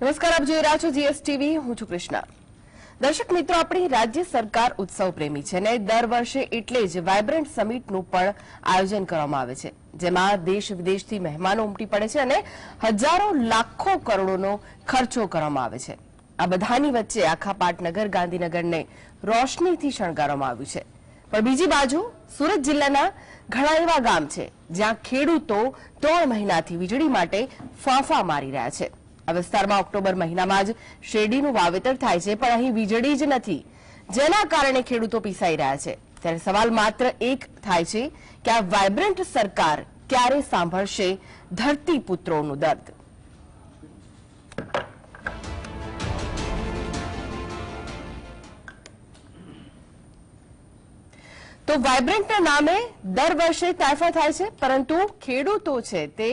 નમસ્કાર, આપ જોઈ રહ્યા છો જીએસટીવી. હું છું કૃષ્ણા. દર્શક મિત્રો, આપણી રાજ્ય સરકાર ઉત્સવ પ્રેમી છે અને દર વર્ષે એટલે જ વાયબ્રન્ટ સમિટનું પણ આયોજન કરવામાં આવે છે, જેમાં દેશ વિદેશથી મહેમાનો ઉમટી પડે છે અને હજારો લાખો કરોડોનો ખર્ચો કરવામાં આવે છે. આ બધાની વચ્ચે આખા પાટનગર, ગાંધીનગરને રોશનીથી શણગારવામાં આવ્યું છે. પણ બીજી બાજુ સુરત જિલ્લાના ઘણા એવા ગામ છે, જ્યાં ખેડૂતો ત્રણ મહિનાથી વીજળી માટે ફાંફા મારી રહ્યા છે. આ વિસ્તારમાં ઓક્ટોબર મહિનામાં જ શેરડીનું વાવેતર થાય છે, પણ અહીં વીજળી જ નથી. જેના કારણે ખેડૂતો પીસાઈ રહ્યા છે. ત્યારે સવાલ માત્ર એક થાય છે કે આ વાયબ્રન્ટ સરકાર ક્યારે સાંભળશે ધરતી પુત્રોનું દર્દ? તો વાયબ્રન્ટના નામે દર વર્ષે તાયફા થાય છે, પરંતુ ખેડૂતો છે તે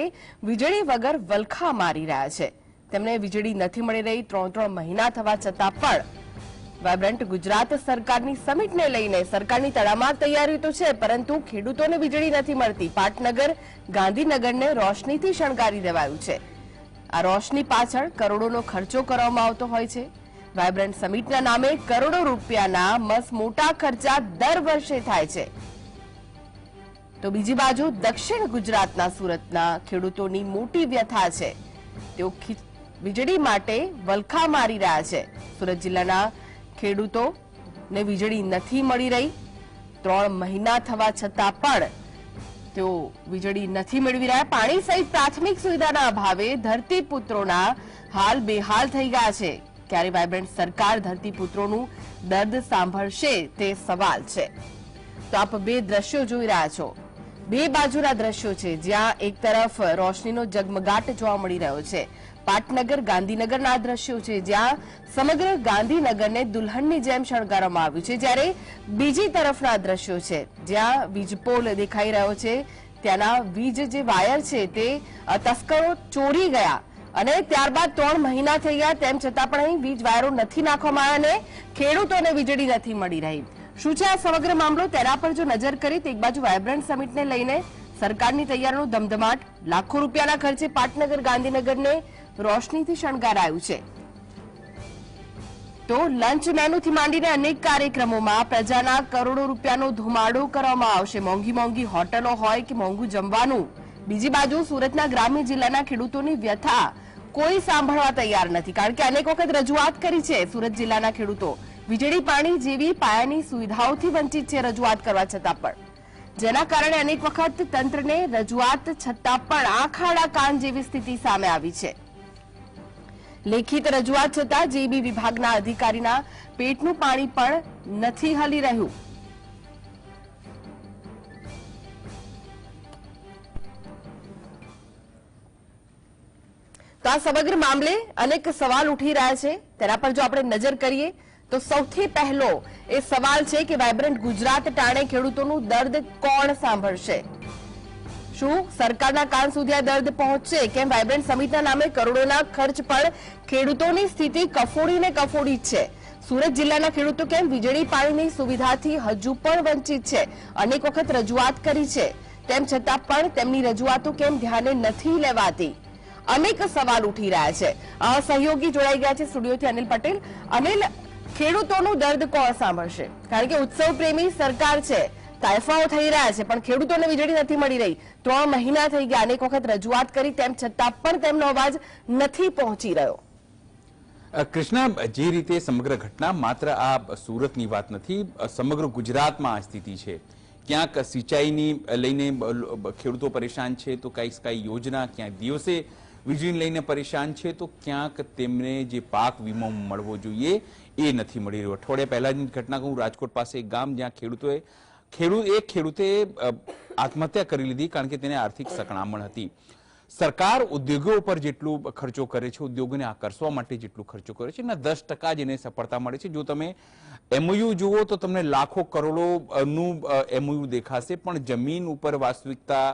વીજળી વગર વલખા મારી રહ્યા છે. તેમને વીજળી નથી મળી રહી ત્રણ ત્રણ મહિના થવા છતાં પણ વાયબ્રન્ટ ગુજરાત સરકારની સમિટને લઈને સરકારની તડામાર તૈયારી તો છે, પરંતુ ખેડૂતોને વીજળી નથી મળતી. પાટનગર, ગાંધીનગરને રોશનીથી શણગારી દેવાયું છે. આ રોશની પાછળ કરોડોનો ખર્ચો કરવામાં આવતો હોય છે. વાયબ્રન્ટ સમિટના નામે કરોડો રૂપિયાના મસ મોટા ખર્ચા દર વર્ષે થાય છે. તો બીજી બાજુ દક્ષિણ ગુજરાતના સુરતના ખેડૂતોની મોટી વ્યથા છે. તેઓ વીજળી માટે વલખા મારી રહ્યા છે. સુરત જિલ્લાના ખેડૂતોને વીજળી નથી મળી રહી. ત્રણ મહિના થવા છતાં પણ તેઓ વીજળી નથી મેળવી રહ્યા. પાણી સહિત પ્રાથમિક સુવિધાના અભાવે ધરતીપુત્રોના હાલ બેહાલ થઈ ગયા છે. ક્યારે વાયબ્રન્ટ સરકાર ધરતીપુત્રોનું દર્દ સાંભળશે તે સવાલ છે. તો આપ બે દ્રશ્યો જોઈ રહ્યા છો. બે બાજુના દ્રશ્યો છે જ્યાં એક તરફ રોશનીનો જગમગાટ જોવા મળી રહ્યો છે. પાટનગર, ગાંધીનગરના દ્રશ્યો છે, જ્યાં સમગ્ર ગાંધીનગરને દુલ્હનની જેમ શણગારવામાં આવ્યું છે. જ્યારે બીજી તરફના દ્રશ્યો છે, જ્યાં વીજપોલ દેખાઈ રહ્યો છે, ત્યાંના વીજ જે વાયર છે તે તસ્કરો ચોરી ગયા અને ત્યારબાદ ત્રણ મહિના થઈ ગયા, તેમ છતાં પણ અહીં વીજ વાયરો નથી નાખવામાં આવ્યા અને ખેડૂતોને વીજળી નથી મળી રહી. શું છે આ સમગ્ર મામલો? તેના પર જો નજર કરી તો એક બાજુ વાયબ્રન્ટ સમિટને લઈને સરકારની તૈયારીનો ધમધમાટ. લાખો રૂપિયાના ખર્ચે પાટનગર, ગાંધીનગરને રોશનીથી શણગારાયું છે. તો લંચ મેનુથી માંડીને અનેક કાર્યક્રમોમાં પ્રજાના કરોડો રૂપિયાનો ધુમાડો કરવામાં આવશે. મોંઘી મોંઘી હોટલો હોય કે મોંઘું જમવાનું. બીજી બાજુ સુરતના ગ્રામ્ય જિલ્લાના ખેડૂતોની વ્યથા કોઈ સાંભળવા તૈયાર નથી. કારણ કે અનેક વખત રજૂઆત કરી છે સુરત જિલ્લાના ખેડૂતો. વીજળી, પાણી જેવી પાયાની સુવિધાઓથી વંચિત છે રજૂઆત કરવા છતાં પણ. જેના કારણે અનેક વખત તંત્રને રજૂઆત છતાં પણ આંખ આડા કાન જેવી સ્થિતિ સામે આવી છે. લેખિત રજૂઆત છતાં જેબી વિભાગના અધિકારીના પેટનું પાણી પણ નથી હલી રહ્યું. તો આ સમગ્ર મામલે અનેક સવાલ ઉઠી રહ્યા છે. તેના પર જો આપણે નજર કરીએ, તો સૌથી પહેલો એ સવાલ છે કે વાયબ્રન્ટ ગુજરાત ટાણે ખેડૂતોનું દર્દ કોણ સાંભળશે? શું સરકારના કાન સુધી આ દર્દ પહોંચશે. કેમ? વાયબ્રન્ટ સમિટના નામે કરોડોના ખર્ચ પણ ખેડૂતોની સ્થિતિ કફોડી ને કફોડી છે. સુરત જિલ્લાના ખેડૂતો કેમ વીજળી, પાણીની સુવિધાથી હજુ પણ વંચિત છે? અનેક વખત રજૂઆત કરી છે. તેમ છતાં પણ તેમની રજૂઆતો કેમ ધ્યાને નથી લેવાતી? અનેક સવાલ ઉઠી રહ્યા છે. સહયોગી જોડાઈ ગયા છે સ્ટુડિયોથી અનિલ પટેલ. અનિલ, ખેડૂતોનું દર્દ કોણ સાંભળશે? કારણ કે ઉત્સવ પ્રેમી સરકાર છે. તાયફાઓ થઈ રહ્યા છે, પણ ખેડૂતોને વીજળી નથી મળી રહી. ત્રણ મહિના થઈ ગયા, અનેક વખત રજૂઆત કરી, તેમ છતાં પણ તેમનો અવાજ નથી પહોંચી રહ્યો. કૃષ્ણા, જે રીતે સમગ્ર ઘટના, માત્ર આ સુરતની વાત નથી સમગ્ર ગુજરાતમાં આ સ્થિતિ છે. ક્યાંક સિંચાઈની લઈને ખેડૂતો પરેશાન છે, તો કાંઈ કાંઈ યોજના ક્યાંક દિવસે વીજળીને લઈને પરેશાન છે, તો ક્યાંક તેમને જે પાક વીમો મળવો જોઈએ એ નથી મળી રહ્યો. અઠવાડિયા પહેલાની ઘટના કહું, રાજકોટ પાસે એક ગામ, જ્યાં ખેડૂતોએ ખેડૂત, એક ખેડૂતે આત્મહત્યા કરી લીધી કારણ કે તેને આર્થિક સકળામણ હતી. સરકાર ઉદ્યોગો ઉપર જેટલું ખર્ચો કરે છે, ઉદ્યોગોને આકર્ષવા માટે જેટલું ખર્ચો કરે છે, એના દસ ટકા જ એને સફળતા મળે છે. જો તમે એમઓયુ જુઓ તો તમને લાખો કરોડોનું એમઓયુ દેખાશે, પણ જમીન ઉપર વાસ્તવિકતા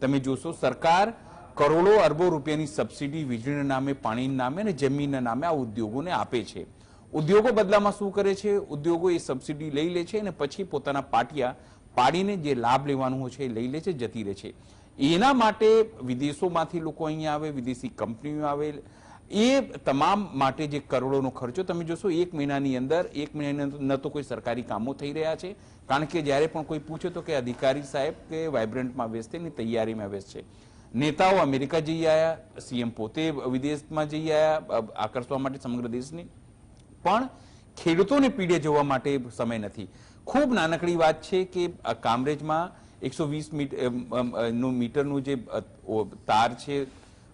તમે જોશો, સરકાર કરોડો અરબો રૂપિયાની સબસિડી, વીજળીના નામે, પાણીના નામે અને જમીનના નામે આ ઉદ્યોગોને આપે છે. ઉદ્યોગો બદલામાં શું કરે છે? ઉદ્યોગો એ સબસિડી લઈ લે છે અને પછી પોતાના પાટિયા પાડીને જે લાભ લેવાનું હોય છે એ લઈ લે છે, જતી રહે છે. એના માટે વિદેશોમાંથી લોકો અહીંયા આવે, વિદેશી કંપનીઓ આવે. એ તમામ માટે જે કરોડોનો ખર્ચો તમે જોશો, એક મહિનાની અંદર, એક મહિનાની ન તો કોઈ સરકારી કામો થઈ રહ્યા છે. કારણ કે જ્યારે પણ કોઈ પૂછે તો કે અધિકારી સાહેબ કે વાઇબ્રન્ટમાં વ્યસ્ત એની તૈયારીમાં વ્યસ્ત છે. નેતાઓ અમેરિકા જઈ આવ્યા સીએમ પોતે વિદેશમાં જઈ આવ્યા આકર્ષવા માટે સમગ્ર દેશની. પણ ખેડૂતોને પીડે જોવા માટે સમય નથી. ખૂબ નાનકડી વાત છે કે કામરેજમાં એકસો વીસનું મીટરનું જે તાર છે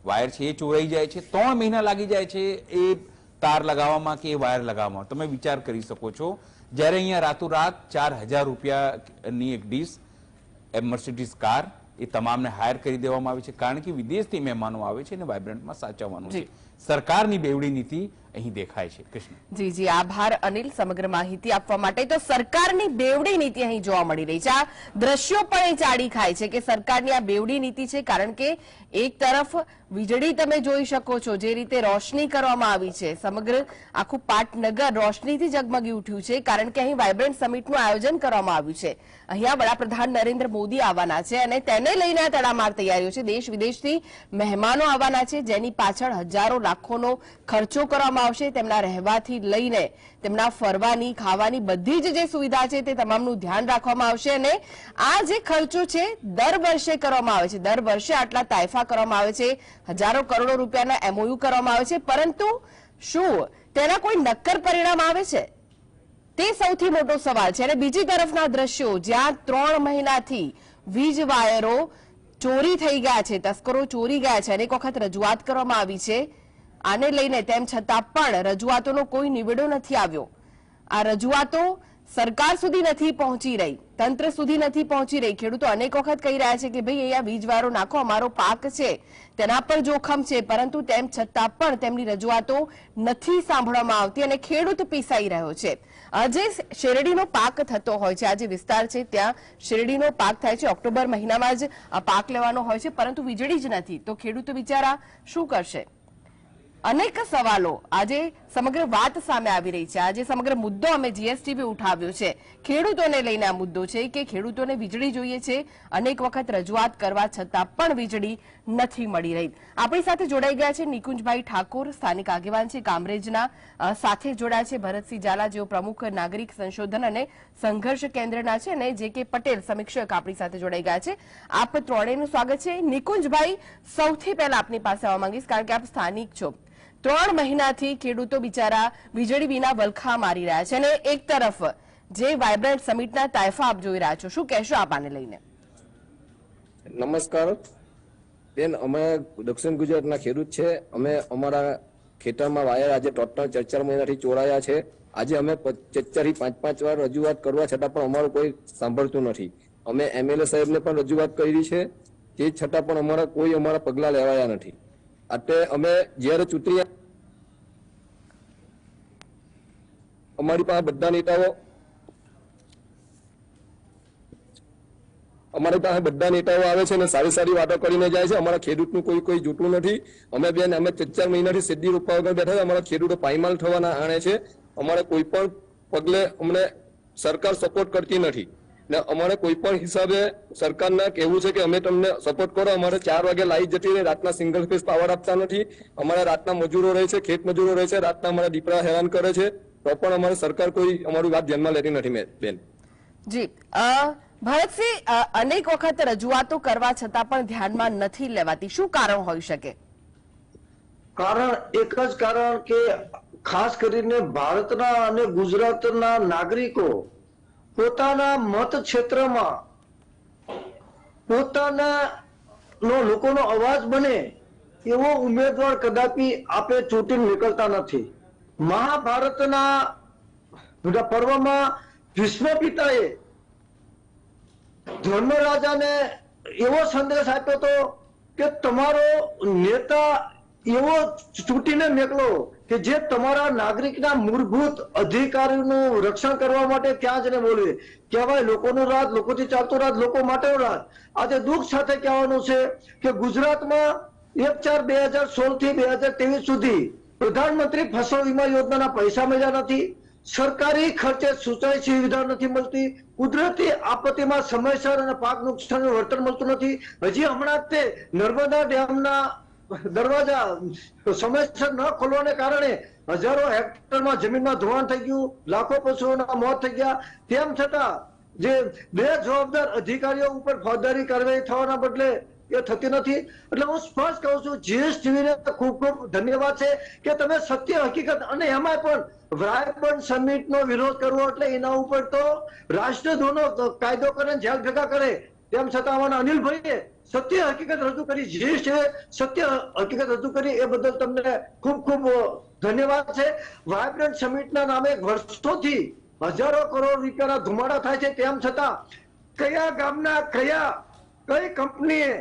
વાયર છે એ ચોરાઈ જાય છે. ત્રણ મહિના લાગી જાય છે એ તાર લગાવવામાં કે એ વાયર લગાવવામાં. તમે વિચાર કરી શકો છો જ્યારે અહીંયા રાતોરાત ચાર હજાર રૂપિયાની એક ડીશ એ મર્સિડીઝ કાર એ તમામને હાયર કરી દેવામાં આવે છે. કારણ કે વિદેશથી મહેમાનો આવે છે અને વાઇબ્રન્ટમાં સાચવવાનું છે. સરકારની બેવડી નીતિ અહીં દેખાય છે. કૃષ્ણ. જી જી, આભાર અનિલ સમગ્ર માહિતી આપવા માટે. તો સરકારની બેવડી નીતિ અહીં જોવા મળી રહી છે. આ દ્રશ્યો પણ એ ચાડી ખાય છે કે સરકારની આ બેવડી નીતિ છે કારણ કે એક તરફ વીજળી તમે જોઈ શકો છો જે રીતે રોશની કરવામાં આવી છે. સમગ્ર આખું પાટનગર રોશનીથી જગમગી ઉઠ્યું છે કારણ કે અહીં વાયબ્રન્ટ સમિટનું આયોજન કરવામાં આવ્યું છે. અહીંયા વડાપ્રધાન નરેન્દ્ર મોદી આવવાના છે અને તેને લઈને તડામાર તૈયારીઓ છે. દેશ વિદેશથી મહેમાનો આવવાના છે જેની પાછળ હજારો લાખોનો ખર્ચો કરવામાં આવશે તેમના રહેવાથી લઈને તેમના ફરવાની, ખાવાની બધી જ જે સુવિધા છે તે તમામનું ધ્યાન રાખવામાં આવશે અને આ જે ખર્ચો છે દર વર્ષે કરવામાં આવે છે. દર વર્ષે આટલા તાયફા કરવામાં આવે છે. હજારો કરોડો રૂપિયાના એમઓયુ કરવામાં આવે છે. પરંતુ શું તેના કોઈ નક્કર પરિણામ આવે છે? તે સૌથી મોટો સવાલ છે. અને બીજી તરફના દ્રશ્યો, જ્યાં ત્રણ મહિનાથી વીજ વાયરો ચોરી થઈ ગયા છે, તસ્કરો ચોરી ગયા છે, અનેક વખત રજૂઆત કરવામાં આવી છે. આને લઈને તેમ છતાં પણ રજૂઆતોનો કોઈ નિવેડો નથી આવ્યો. આ રજૂઆતો સરકાર સુધી નથી પહોંચી રહી, તંત્ર સુધી નથી પહોંચી રહી. ખેડૂતો અનેક વખત કહી રહ્યા છે કે ભાઈ અહીંયા વીજવારો નાખો, અમારો પાક છે, તેના પર જોખમ છે, પરંતુ તેમ છતાં પણ તેમની રજૂઆતો નથી સાંભળવામાં આવતી અને ખેડૂત પીસાઈ રહ્યો છે. આજે શેરડીનો પાક થતો હોય છે આ જે વિસ્તાર છે, ત્યાં શેરડીનો પાક થાય છે. ઓક્ટોબર મહિનામાં જ પાક લેવાનો હોય છે, પરંતુ વીજળી જ નથી. તો ખેડૂતો બિચારા શું કરશે? અનેક સવાલો આજે સમગ્ર વાત સામે આવી રહી છે. આજે સમગ્ર મુદ્દો અમે જીએસટીબી ઉઠાવ્યો છે. ખેડૂતોને લઈને આ મુદ્દો છે કે ખેડૂતોને વીજળી જોઈએ છે. અનેક વખત રજૂઆત કરવા છતાં પણ વીજળી નથી મળી રહી. આપણી સાથે જોડાઈ ગયા છે નિકુંજભાઈ ઠાકોર, સ્થાનિક આગેવાન છે કામરેજના. સાથે જોડાયા છે ભરતસિંહ ઝાલા, જેઓ પ્રમુખ નાગરિક સંશોધન અને સંઘર્ષ કેન્દ્રના છે અને જે કે પટેલ, સમીક્ષક આપણી સાથે જોડાઈ ગયા છે. આપ ત્રણેયનું સ્વાગત છે. નિકુંજભાઈ, સૌથી પહેલા આપની પાસે આવવા માંગીશ કારણ કે આપ સ્થાનિક છો. ત્રણ મહિનાથી ખેડૂતો બિચારા વીજળી વિના વલખા મારી રહ્યા છે અને એક તરફ જે વાયબ્રન્ટ સમિટના તાયફા આપ જોઈ રહ્યા છો. શું કહેશો આપ આને લઈને? નમસ્કાર. બેન, અમે દક્ષિણ ગુજરાતના ખેડૂત છે. અમે અમારા ખેતરમાં વાયર આજે ટોટલ ચાર ચાર મહિનાથી ચોરાયા છે. આજે અમે ચાર પાંચ પાંચ વાર રજૂઆત કરવા છતાં પણ અમારું કોઈ સાંભળતું નથી. અમે એમએલએ સાહેબને પણ રજૂઆત કરી છે. તે છતાં પણ અમારા કોઈ અમારા પગલાં લેવાયા નથી. એટલે અમે જ્યારે ચૂંટણી અમારી પાસે બધા નેતાઓ? અમારી પાસે બધા નેતાઓ આવે છે અને સારી સારી વાતો કરીને જાય છે. અમારા ખેડૂતનું કોઈ કોઈ જૂટું નથી. અમે બેન, અમે ચાર ચાર મહિનાથી સીધી રૂપા વગર બેઠા અમારા ખેડૂતો પાયમાલ થવાના આણે છે. અમારે કોઈ પણ પગલે અમને સરકાર સપોર્ટ કરતી નથી. ને અમારે કોઈ પણ હિસાબે સરકારના કહેવું છે કે અમે તમને સપોર્ટ કરો. અમારે ચાર વાગે લાઈટ જતી રહે. રાતના સિંગલ ફેસ પાવર આપતા નથી. અમારા રાતના મજૂરો રહે છે. ખેત મજૂરો રહે છે. રાતના અમારા દીપડા હેરાન કરે છે. તો પણ અમારી સરકાર કોઈ અમારી વાત ધ્યાનમાં લેતી નથી બેન. જી. અ, ભરતસિંહ અનેક વખત રજૂઆતો કરવા છતાં પણ ધ્યાનમાં નથી લેવાતી. શું કારણ હોઈ શકે? કારણ એક જ કારણ કે ખાસ કરીને ભારતના અને ગુજરાતના નાગરિકો પોતાના મત ક્ષેત્રમાં પોતાના નો લોકોનો અવાજ બને એવો ઉમેદવાર કદાપી આપે ચૂંટી નીકળતા નથી. મહાભારતના પર્વમાં ભીષ્મ પિતાએ ધર્મરાજાને એવો સંદેશ આપ્યો હતો કે તમારો નેતા એવો ચૂંટીને નીકળો કે જે તમારા નાગરિકના મૂળભૂત અધિકારીનું રક્ષણ કરવા માટે ત્યાં જને બોલે. કહેવાય લોકોનું રાજ, લોકોથી ચાલતું રાજ, લોકો માટેનું રાજ. આજે દુઃખ સાથે કહેવાનું છે કે ગુજરાતમાં એક ચાર બે હજાર સોળથી બે હજાર ત્રેવીસ સુધી પ્રધાનમંત્રી ફસલ વીમા યોજનાના પૈસા મળ્યા નથી, સરકારી ખર્ચે સિંચાઈ સુવિધા નથી મળતી, કુદરતી આપત્તિમાં સમયસર અને પાક નુકસાનનું વળતર મળતું નથી. હજી હમણાં તે નર્મદા ડેમના દરવાજા સમયસર ન ખોલવાને કારણે હજારો હેક્ટરમાં જમીનમાં ધોવાણ થઈ ગયું, લાખો પશુઓના મોત થઈ ગયા. તેમ છતાં જે બે જવાબદાર અધિકારીઓ ઉપર ફોજદારી કાર્યવાહી થવાના બદલે એ થતી નથી. એટલે હું સ્પષ્ટ કહું છું જીએસટીવી ને ખૂબ ખૂબ ધન્યવાદ છે કે તમે સત્ય, હકીકત અને એમાં પણ વ્રાયબર્ન સમિટ નો વિરોધ કરવો એટલે એના ઉપર તો રાષ્ટ્રધ્વનો કાયદો કરે જેલ ભેગા કરે, તેમ છતાં અમારા અનિલભાઈએ સત્ય, હકીકત રજૂ કરી જીએસટીએ સત્ય, હકીકત રજૂ કરી, એ બદલ તમને ખૂબ ખૂબ ધન્યવાદ છે. વાયબ્રન્ટ સમિટના નામે વર્ષોથી હજારો કરોડ રૂપિયાના ધુમાડા થાય છે, તેમ છતાં કયા ગામના કયા, કઈ કંપનીએ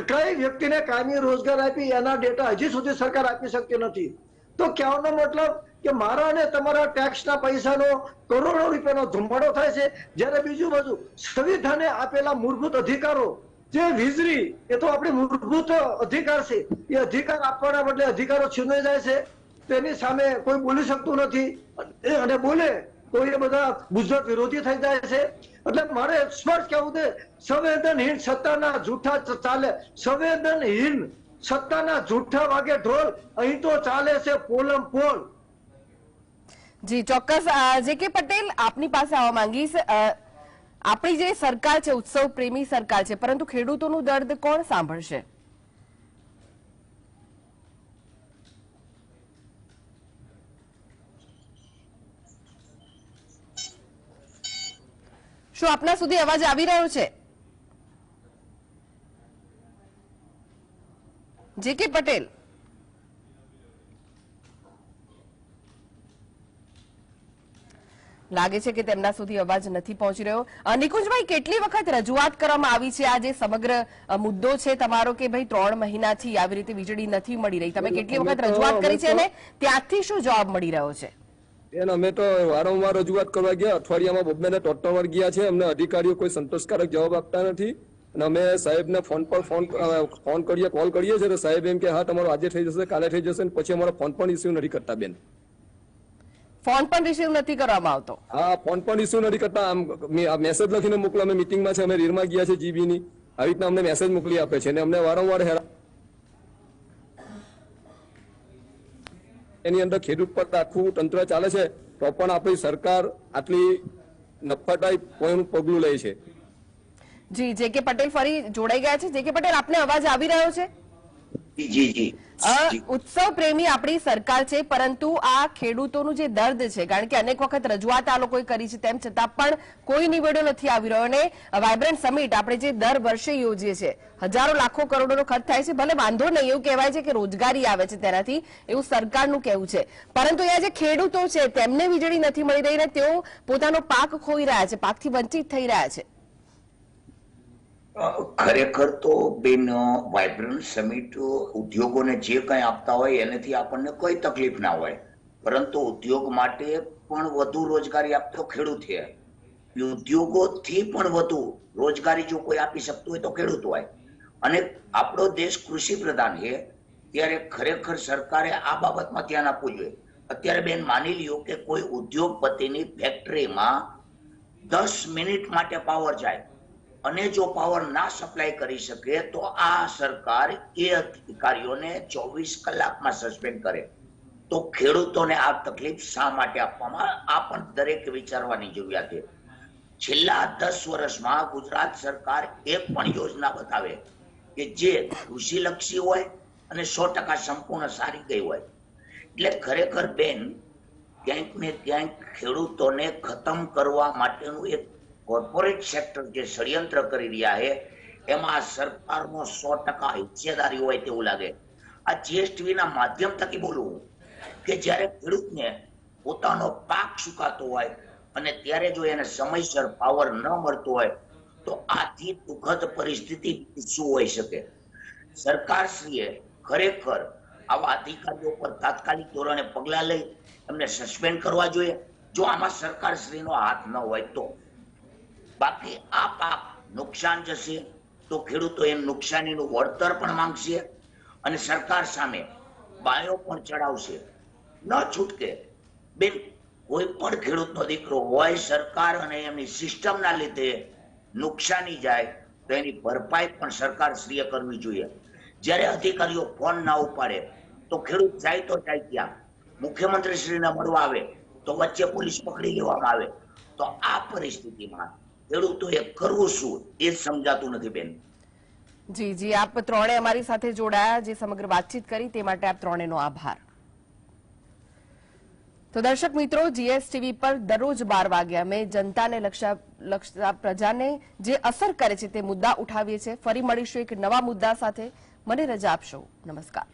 કઈ વ્યક્તિને કાયમી રોજગાર આપી એના ડેટા હજી સુધી સરકાર આપી શકતી નથી. તો કહેવાનો મતલબ કે મારા અને તમારા ટેક્સના પૈસાનો કરોડો રૂપિયાનો ધુમાડો થાય છે. જ્યારે બીજું બાજુ, સંવિધાને આપેલા મૂળભૂત અધિકારો, જે વીજળી, એ તો આપણે મૂળભૂત અધિકાર છે. એ અધિકાર આપવાના બદલે અધિકારો છીનવાઈ જાય છે. તેની સામે કોઈ બોલી શકતું નથી. અને બોલે તો એ બધા ગુજરાત વિરોધી થઈ જાય છે. એટલે મારે સ્પષ્ટ કહેવું છે સંવેદનહીન સત્તાના જૂઠા ચાલે. સંવેદનહીન સત્તાના જૂઠા વાગે ઢોલ, અહીં તો ચાલે છે પોલમ પોલ. જી, ચોક્કસ. જે કે પટેલ આપની પાસે આવવા માંગીશ આપણી જે સરકાર છે, ઉત્સવ પ્રેમી સરકાર છે, પરંતુ ખેડૂતોનું દર્દ કોણ સાંભળશે? શું આપના સુધી અવાજ આવી રહ્યો છે? જે કે પટેલ. લાગે છે કે તેમના સુધી અવાજ નથી પહોંચી રહ્યો. નિકુંજભાઈ કેટલી વખત રજૂઆત કરવામાં આવી છે? આ જે સમગ્ર મુદ્દો છે તમારો કે ભાઈ ત્રણ મહિનાથી આવી રીતે વીજળી નથી મળી રહી. તમે કેટલી વખત રજૂઆત કરી છે અને ત્યાંથી શું જવાબ મળી રહ્યો છે? બેન અમે તો વારંવાર રજૂઆત કરવા ગયા. અઠવાડિયામાં બબ્બે ને ત્રણ વાર ગયા છે. અમને અધિકારીઓ કોઈ સંતોષકારક જવાબ આપતા નથી. અને અમે સાહેબને ફોન પર ફોન ફોન કરીએ કોલ કરીએ છીએ. તો સાહેબ એમ કે હા તમારો આજે થઈ જશે કાલે થઈ જશે. પછી અમારો ફોન પણ ઇસ્યુ નથી કરતા બેન. ફોન પણ રિસીવ નથી કરવામાં આવતો? હા ફોન પણ ઇસ્યુ નથી કરતા. આમ મેસેજ લખીને મોકલો. અમે મિટિંગમાં છે. અમે રીરમાં ગયા છે જીબી ની. આવી રીતના અમને મેસેજ મોકલી આપે છે. અને અમને વારંવાર હેરાન એની અંદર ખેડૂત પર આખું તંત્ર ચાલે છે તો પણ આપણી સરકાર આટલી નફાટાઈ કોઈનું પગલું લે છે. જી જે કે પટેલ ફરી જોડાઈ ગયા છે. જે કે પટેલ આપને અવાજ આવી રહ્યો છે? જી જી. ઉત્સવ પ્રેમી આપણી સરકાર છે પરંતુ આ ખેડૂતોનું જે દર્દ છે કારણ કે અનેક વખત રજૂઆત આ લોકોએ કરી છે તેમ છતાં પણ કોઈ નિવેડો નથી આવી રહ્યો અને વાયબ્રન્ટ સમિટ આપણે જે દર વર્ષે યોજીએ છીએ હજારો લાખો કરોડોનો ખર્ચ થાય છે ભલે વાંધો નહીં એવું કહેવાય છે કે રોજગારી આવે છે તેનાથી એવું સરકારનું કહેવું છે. પરંતુ અહીંયા જે ખેડૂતો છે તેમને વીજળી નથી મળી રહી ને તેઓ પોતાનો પાક ખોઈ રહ્યા છે પાકથી વંચિત થઈ રહ્યા છે. ખરેખર તો બેન વાઇબ્રન્ટ સમિટ ઉદ્યોગોને જે કંઈ આપતા હોય એનાથી આપણને કોઈ તકલીફ ના હોય. પરંતુ ઉદ્યોગ માટે પણ વધુ રોજગારી આપતો ખેડૂત છે. ઉદ્યોગોથી પણ વધુ રોજગારી જો કોઈ આપી શકતું હોય તો ખેડૂત હોય. અને આપણો દેશ કૃષિ પ્રધાન છે. ત્યારે ખરેખર સરકારે આ બાબતમાં ધ્યાન આપવું જોઈએ. અત્યારે બેન માની લ્યો કે કોઈ ઉદ્યોગપતિની ફેક્ટરીમાં દસ મિનિટ માટે પાવર જાય. અને જો પાવર ના સપ્લાય કરી શકે, તો આ સરકાર એ અધિકારીઓને ચોવીસ કલાકમાં સસ્પેન્ડ કરે. તો ખેડૂતોને આ તકલીફ શા માટે આપવામાં આ પણ દરેક વિચારવાની જરૂરિયાત છે. છેલ્લા દસ વર્ષમાં ગુજરાત સરકાર એક પણ યોજના બતાવે કે જે કૃષિલક્ષી હોય અને સો ટકા સંપૂર્ણ સારી ગઈ હોય. એટલે ખરેખર બેન, ક્યાંક ને ક્યાંક ખેડૂતોને ખતમ કરવા માટેનું એક કોર્પોરેટ સેક્ટર જે ષડયંત્ર કરી રહ્યા છે, એમાં સરકારનો સો ટકા હિસ્સેદારી હોય તેવું લાગે. આ જીએસટીવી ના માધ્યમ થકી બોલવું કે જ્યારે ખેડૂતને પોતાનો પાક સુકાતો હોય અને ત્યારે જો એને સમયસર પાવર ન મળતો હોય, તો આથી દુઃખદ પરિસ્થિતિ શું હોઈ શકે? સરકારશ્રીએ ખરેખર આવા અધિકારીઓ પર તાત્કાલિક ધોરણે પગલા લઈ એમને સસ્પેન્ડ કરવા જોઈએ? જો આમાં સરકારશ્રીનો હાથ ન હોય તો. બાકી આ પાક નુકસાન જશે તો ખેડૂતો એમ નુકસાનીનું વળતર પણ માંગશે અને સરકાર સામે બાયો પણ ચડાવશે. ન છૂટકે બેન, કોઈ પણ ખેડૂતનો દીકરો હોય સરકાર અને એમની સિસ્ટમના લીધે નુકસાની જાય તો એની ભરપાઈ પણ સરકાર શ્રીએ કરવી જોઈએ. જ્યારે અધિકારીઓ ફોન ના ઉપાડે તો ખેડૂત જાય તો જાય ત્યાં મુખ્યમંત્રી શ્રીને મળવા આવે તો વચ્ચે પોલીસ પકડી લેવામાં આવે. તો આ પરિસ્થિતિમાં ખેડૂતોએ કરવું શું? એ સમજાતું નથી બેન. જી જી, આપ ત્રણે અમારી સાથે જોડાયા, જે સમગ્ર વાતચીત કરી, તે માટે આપ ત્રણેનો આભાર. તો દર્શક મિત્રો જીએસટીવી પર દરરોજ બાર વાગે અમે જનતાને લક્ષા પ્રજાને જે અસર કરે છે તે મુદ્દા ઉઠાવીએ છીએ. ફરી મળીશું એક નવા મુદ્દા સાથે. મને રજા આપશો. નમસ્કાર.